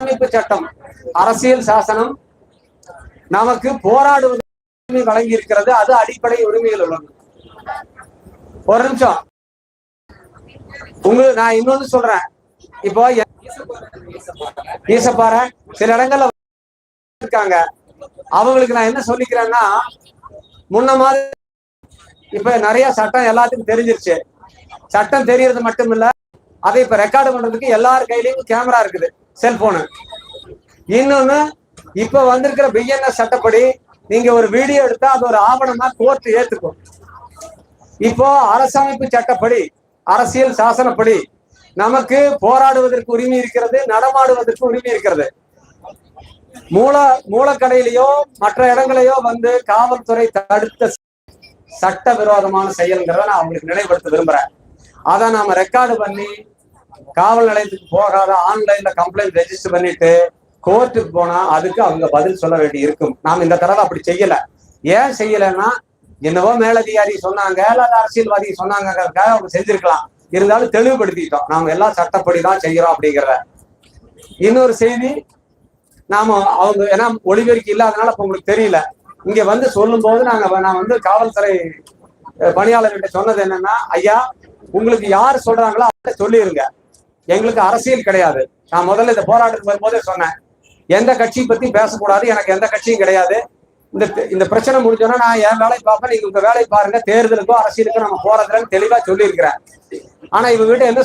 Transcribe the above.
அமைப்பு சட்டம் அரசியல் சாசனம் நமக்கு போராடுவது வழங்கி இருக்கிறது அது அடிப்படை உரிமைகள் உள்ளது. ஒரு நிமிஷம். உங்களுக்கு நான் இன்னொன்னு சொல்றேன். இப்போ ஈசப்பாறை சில இடங்கள்ல இருக்காங்க. அவங்களுக்கு நான் என்ன சொல்லிக்கிறேன்னா முன்ன மாதிரி இப்ப நிறைய சட்டம் எல்லாத்துக்கும் தெரிஞ்சிருச்சு. சட்டம் தெரியறது மட்டும் இல்ல அதை இப்ப ரெக்கார்டு பண்றதுக்கு எல்லார் கையிலயும் கேமரா இருக்குது செல்போனு இன்னொன்னு இப்ப வந்திருக்கிற பிஎன்எஸ் சட்டப்படி நீங்க ஒரு வீடியோ எடுத்தா அது ஒரு ஆவணமா கோர்ட் ஏத்துக்கும். இப்போ அரசமைப்பு சட்டப்படி அரசியல் சாசனப்படி நமக்கு போராடுவதற்கு உரிமை இருக்கிறது நடமாடுவதற்கு உரிமை இருக்கிறது. மூல மூலக்கடையிலையோ மற்ற இடங்களையோ வந்து காவல்துறை தடுத்த சட்ட விரோதமான செயல்ங்கிறத நான் உங்களுக்கு நினைவுபடுத்த விரும்புறேன். அதை நாம ரெக்கார்டு பண்ணி காவல் நிலையத்துக்கு போகாத ஆன்லைன்ல கம்ப்ளைண்ட் ரெஜிஸ்டர் பண்ணிட்டு கோர்ட்டுக்கு போனா அதுக்கு அவங்க பதில் சொல்ல வேண்டி இருக்கும். நாம் இந்த தடவை அப்படி செய்யல. ஏன் செய்யலைன்னா என்னவோ மேலதிகாரி சொன்னாங்க அல்லது அரசியல்வாதி சொன்னாங்கிறதுக்காக அவங்க செஞ்சிருக்கலாம். இருந்தாலும் தெளிவுபடுத்திட்டோம். நாம எல்லாம் சட்டப்படி தான் செய்யறோம் அப்படிங்கிறத. இன்னொரு செய்தி நாம அவங்க ஏன்னா ஒளிபெருக்கி இல்லாதனால இப்ப உங்களுக்கு தெரியல. இங்க வந்து சொல்லும் போது நாங்க நான் வந்து காவல்துறை பணியாளர்கிட்ட சொன்னது என்னன்னா ஐயா உங்களுக்கு யார் சொல்றாங்களோ அதை சொல்லிருங்க. எங்களுக்கு அரசியல் கிடையாது. நான் முதல்ல இந்த போராட்டத்துக்கு வரும்போதே சொன்னேன். எந்த கட்சியை பத்தி பேசக்கூடாது. எனக்கு எந்த கட்சியும் கிடையாது. இந்த இந்த பிரச்சனை முடிஞ்சோன்னா நான் என் வேலையை பார்ப்பேன். நீங்க உங்க வேலையை பாருங்க. தேர்தலுக்கோ அரசியலுக்கோ நம்ம போறதுலன்னு தெளிவா சொல்லியிருக்கிறேன். ஆனா இவங்க கிட்ட என்ன